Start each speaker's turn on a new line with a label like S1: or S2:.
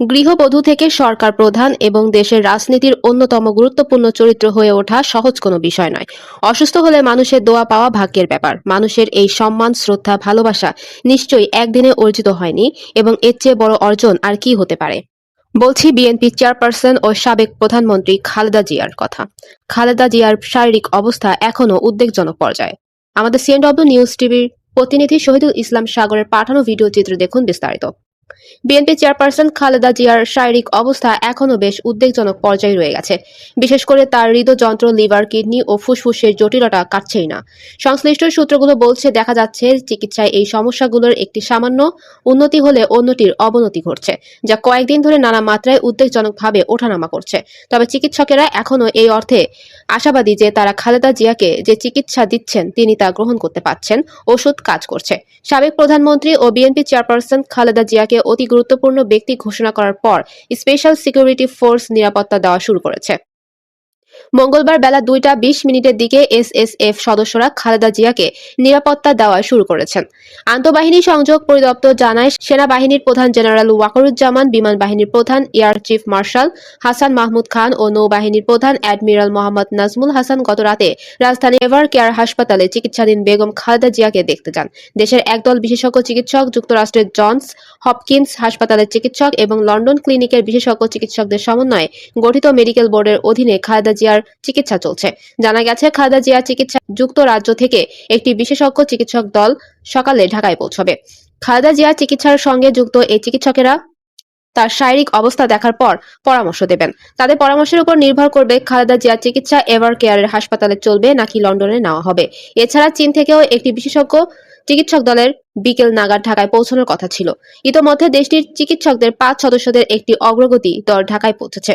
S1: গৃহবধূ থেকে সরকার প্রধান এবং দেশের রাজনীতির অন্যতম গুরুত্বপূর্ণ চরিত্র হয়ে ওঠা সহজ কোনো বিষয় নয়। অসুস্থ হলে মানুষের দোয়া পাওয়া ভাগ্যের ব্যাপার। মানুষের এই সম্মান, শ্রদ্ধা, ভালোবাসা নিশ্চয়ই একদিনে অর্জিত হয়নি এবং এর চেয়ে বড় অর্জন আর কি হতে পারে? বলছি বিএনপি চেয়ারপারসন ও সাবেক প্রধানমন্ত্রী খালেদা জিয়ার কথা। খালেদা জিয়ার শারীরিক অবস্থা এখনও উদ্বেগজনক পর্যায়ে। আমাদের সিএনডব্লিউ নিউজ টিভির প্রতিনিধি শহীদুল ইসলাম সাগরের পাঠানো ভিডিও চিত্র দেখুন বিস্তারিত। বিএনপি চেয়ারপারসন খালেদা জিয়ার শারীরিক অবস্থা এখনও বেশ উদ্বেগজনক পর্যায়ে রয়ে গেছে। বিশেষ করে তার হৃদযন্ত্র, লিভার, কিডনি ও ফুসফুসের জটিলতা কাটছেই না। সংশ্লিষ্ট সূত্রগুলো বলছে, দেখা যাচ্ছে চিকিৎসায় এই সমস্যাগুলোর একটি সামান্য উন্নতি হলে অন্যটির অবনতি ঘটছে, যা কয়েকদিন ধরে নানা মাত্রায় উদ্বেগজনকভাবে ওঠানামা করছে। তবে চিকিৎসকেরা এখনও এই অর্থে আশাবাদী যে তারা খালেদা জিয়াকে যে চিকিৎসা দিচ্ছেন, তিনি তা গ্রহণ করতে পারছেন, ওষুধ কাজ করছে। সাবেক প্রধানমন্ত্রী ও বিএনপি চেয়ারপারসন খালেদা জিয়াকে অতি গুরুত্বপূর্ণ ব্যক্তি ঘোষণা করার পর স্পেশাল সিকিউরিটি ফোর্স নিরাপত্তা দেওয়া শুরু করেছে। মঙ্গলবার বেলা দুইটা বিশ মিনিটের দিকে এসএসএফ সদস্যরা খালেদা জিয়াকে নিরাপত্তা দেওয়া শুরু করেছেন। আন্তঃবাহিনী সংযোগ পরিদপ্তর জানায়, সেনাবাহিনীর প্রধান জেনারেল ওয়াকরুজ্জামান, বিমান বাহিনীর প্রধান, air chief marshal Hasan Mahmud Khan ও নৌবাহিনীর প্রধান অ্যাডমিরাল মোহাম্মদ নাজমুল হাসান গত রাতে রাজধানী এভার কেয়ার হাসপাতালে চিকিৎসাধীন বেগম খালেদা জিয়াকে দেখতে যান। দেশের একদল বিশেষজ্ঞ চিকিৎসক, যুক্তরাষ্ট্রের জনস হপকিন্স হাসপাতালের চিকিৎসক এবং লন্ডন ক্লিনিকের বিশেষজ্ঞ চিকিৎসকদের সমন্বয়ে গঠিত মেডিকেল বোর্ডের অধীনে খালেদা জিয়ার চিকিৎসা চলছে। জানা গেছে, খালেদা জিয়ার চিকিৎসা যুক্তরাজ্য থেকে একটি বিশেষজ্ঞ চিকিৎসক দল সকালে ঢাকায় পৌঁছবে। খালেদা জিয়ার চিকিৎসার সঙ্গে যুক্ত এই চিকিৎসকেরা তার শারীরিক অবস্থা দেখার পর পরামর্শ দেবেন। তাদের পরামর্শের উপর নির্ভর করবে খালেদা জিয়ার চিকিৎসা এভার কেয়ারের হাসপাতালে চলবে নাকি লন্ডনে নেওয়া হবে। এছাড়া চীন থেকেও একটি বিশেষজ্ঞ চিকিৎসক দলের বিকেল নাগাদ ঢাকায় পৌঁছানোর কথা ছিল। ইতোমধ্যে দেশটির চিকিৎসকদের পাঁচ সদস্যদের একটি অগ্রগতি দল ঢাকায় পৌঁছেছে।